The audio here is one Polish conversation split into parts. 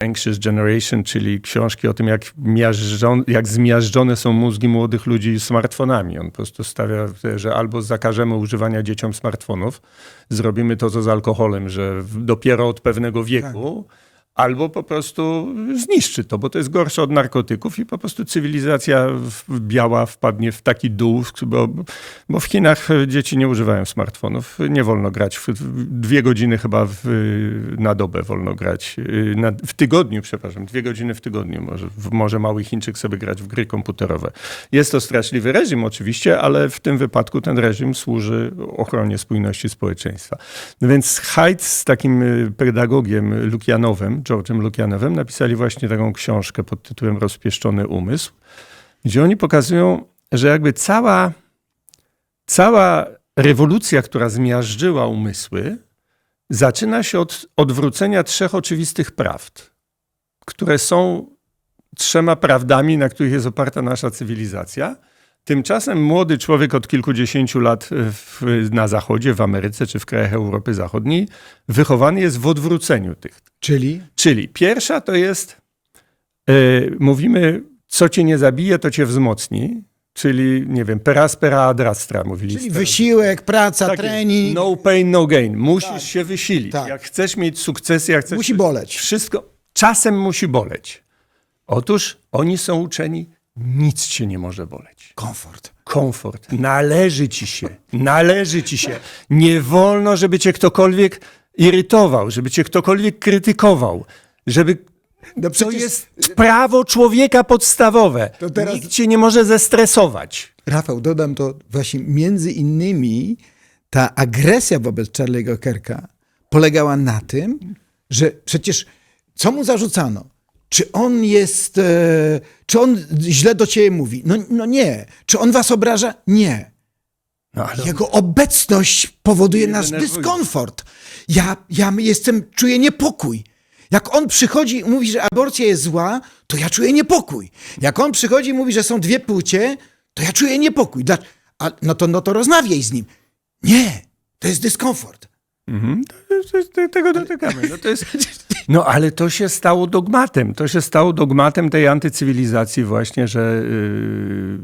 Anxious Generation, czyli książki o tym, jak, jak zmiażdżone są mózgi młodych ludzi smartfonami. On po prostu stawia, że albo zakażemy używania dzieciom smartfonów, zrobimy to, co z alkoholem, że dopiero od pewnego wieku, albo po prostu zniszczy to, bo to jest gorsze od narkotyków i po prostu cywilizacja biała wpadnie w taki dół, bo, bo w Chinach dzieci nie używają smartfonów. Nie wolno grać, w, dwie godziny chyba w, na dobę wolno grać, na, w tygodniu, przepraszam, dwie godziny w tygodniu może, może mały Chińczyk sobie grać w gry komputerowe. Jest to straszliwy reżim oczywiście, ale w tym wypadku ten reżim służy ochronie spójności społeczeństwa. No więc Haidt z takim y, pedagogiem Lukianowem, George'em Lukianowem, napisali właśnie taką książkę pod tytułem Rozpieszczony umysł, gdzie oni pokazują, że jakby cała, cała rewolucja, która zmiażdżyła umysły, zaczyna się od odwrócenia trzech oczywistych prawd, które są trzema prawdami, na których jest oparta nasza cywilizacja. Tymczasem młody człowiek od kilkudziesięciu lat w, na Zachodzie, w Ameryce czy w krajach Europy Zachodniej, wychowany jest w odwróceniu tych Czyli? Czyli pierwsza to jest, e, mówimy, co cię nie zabije, to cię wzmocni. Czyli, nie wiem, per aspera ad astra mówili. Czyli wysiłek, praca, Tak jest. trening. No pain, no gain. Musisz Tak. się wysilić. Tak. Jak chcesz mieć sukcesy, jak chcesz... Musi boleć. Wszystko, czasem musi boleć. Otóż oni są uczeni, nic cię nie może boleć. Komfort. Komfort. Należy ci się. Należy ci się. Nie wolno, żeby cię ktokolwiek irytował, żeby cię ktokolwiek krytykował, żeby No to przecież, jest prawo człowieka podstawowe. To teraz- Nikt cię nie może zestresować. Rafał, dodam to właśnie między innymi ta agresja wobec Charlie'ego Kerka polegała na tym, że przecież co mu zarzucano? Czy on jest, e, czy on źle do ciebie mówi? No, no nie. Czy on was obraża? Nie. No, ale Jego obecność powoduje nasz denerwuje. dyskomfort. Ja, ja jestem, czuję niepokój. Jak on przychodzi i mówi, że aborcja jest zła, to ja czuję niepokój. Jak on przychodzi i mówi, że są dwie płcie, to ja czuję niepokój. Dla... A, no, to, no to rozmawiaj z nim. Nie, to jest dyskomfort. Mhm, tego dotykamy. No, to jest, no ale to się stało dogmatem. To się stało dogmatem tej antycywilizacji właśnie, że yy,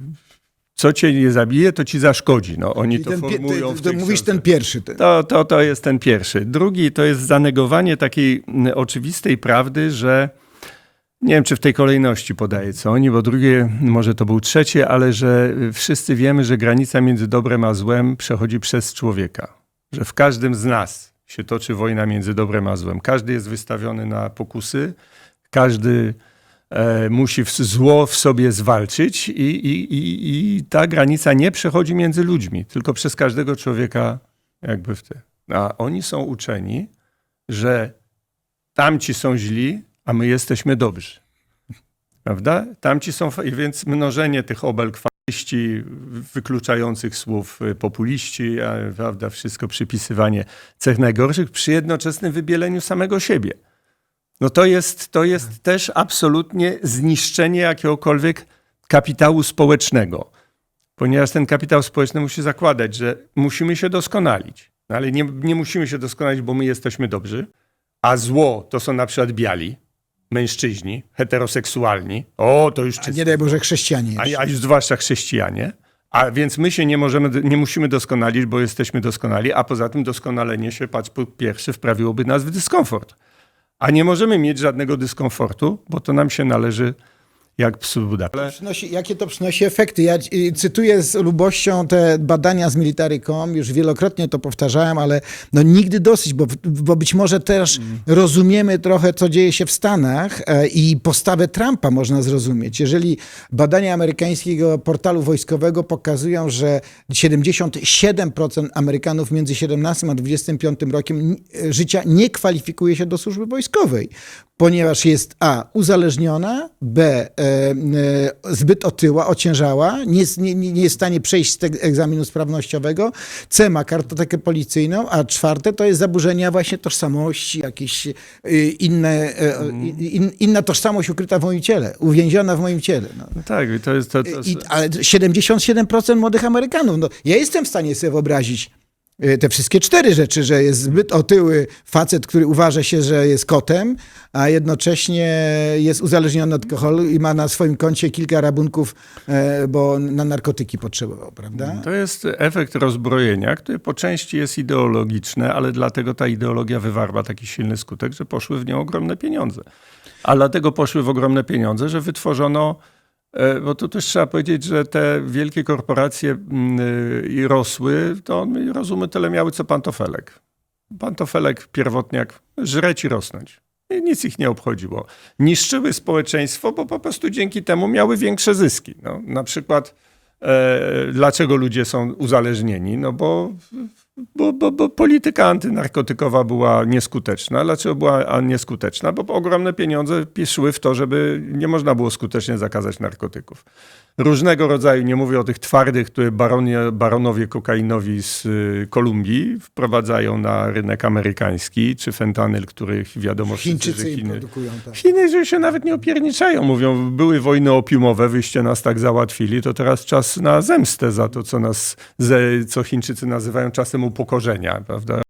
co cię nie zabije, to ci zaszkodzi. No, oni I to ten, formują ty, w to tej mówisz ten pierwszy. Ten. To, to, to jest ten pierwszy. Drugi to jest zanegowanie takiej oczywistej prawdy, że nie wiem, czy w tej kolejności podaję co oni, bo drugie, może to był trzecie, ale że y, wszyscy wiemy, że granica między dobrem a złem przechodzi przez człowieka. Że w każdym z nas się toczy wojna między dobrem a złem. Każdy jest wystawiony na pokusy, każdy e, musi w, zło w sobie zwalczyć i, i, i, i ta granica nie przechodzi między ludźmi, tylko przez każdego człowieka jakby w te. A oni są uczeni, że tamci są źli, a my jesteśmy dobrzy. Prawda? Tamci są, więc mnożenie tych obelg faszyści, wykluczających słów y, populiści, a, prawda, wszystko przypisywanie cech najgorszych przy jednoczesnym wybieleniu samego siebie. No to jest, to jest też absolutnie zniszczenie jakiegokolwiek kapitału społecznego. Ponieważ ten kapitał społeczny musi zakładać, że musimy się doskonalić. No ale nie, nie musimy się doskonalić, bo my jesteśmy dobrzy, a zło to są na przykład biali, mężczyźni, heteroseksualni. O, to już A czysto. nie daj Boże chrześcijanie. A, a już zwłaszcza chrześcijanie. A więc my się nie możemy, nie musimy doskonalić, bo jesteśmy doskonali, a poza tym doskonalenie się, patrz, po pierwsze wprawiłoby nas w dyskomfort. A nie możemy mieć żadnego dyskomfortu, bo to nam się należy jak psu Buda. Przynosi, jakie to przynosi efekty? Ja cytuję z lubością te badania z Military.com, już wielokrotnie to powtarzałem, ale no nigdy dosyć, bo, bo być może też rozumiemy trochę, co dzieje się w Stanach e, i postawę Trumpa można zrozumieć. Jeżeli badania amerykańskiego portalu wojskowego pokazują, że 77% Amerykanów między 17 a 25 rokiem życia nie kwalifikuje się do służby wojskowej, ponieważ jest A. uzależniona, B. E, e, zbyt otyła, ociężała, nie, jest- nie, nie jest w stanie przejść z tego egzaminu sprawnościowego, C. ma kartotekę policyjną, a czwarte to jest zaburzenia właśnie tożsamości, jakieś y, inne, e, in, inna tożsamość ukryta w moim ciele, uwięziona w moim ciele. No. no tak, i to jest to, to, I, ale 77% młodych Amerykanów. No, ja jestem w stanie sobie wyobrazić, te wszystkie cztery rzeczy, że jest zbyt otyły facet, który uważa się, że jest kotem, a jednocześnie jest uzależniony od alkoholu i ma na swoim koncie kilka rabunków, e, bo na narkotyki potrzebował, prawda? To jest efekt rozbrojenia, który po części jest ideologiczny, ale dlatego ta ideologia wywarła taki silny skutek, że poszły w nią ogromne pieniądze. A dlatego poszły w ogromne pieniądze, że wytworzono, bo tu też trzeba powiedzieć, że te wielkie korporacje mm, y, i rosły, to rozumy tyle miały co pantofelek. Pantofelek, pierwotniak, żreć i rosnąć. I nic ich nie obchodziło. Niszczyły społeczeństwo, bo po prostu dzięki temu miały większe zyski. No, na przykład e, dlaczego ludzie są uzależnieni? No bo, bo, bo, bo polityka antynarkotykowa była nieskuteczna. Dlaczego była nieskuteczna? Bo ogromne pieniądze szły w to, żeby nie można było skutecznie zakazać narkotyków. Różnego rodzaju, nie mówię o tych twardych, które baronie, baronowie kokainowi z y, Kolumbii wprowadzają na rynek amerykański, czy fentanyl, których wiadomo wszyscy, Chińczycy że im Chiny... produkują, tak. Chiny że się nawet nie opierniczają. Mówią, były wojny opiumowe, wyście nas tak załatwili, to teraz czas na zemstę za to, co nas, co Chińczycy nazywają czasem upokorzenia, prawda?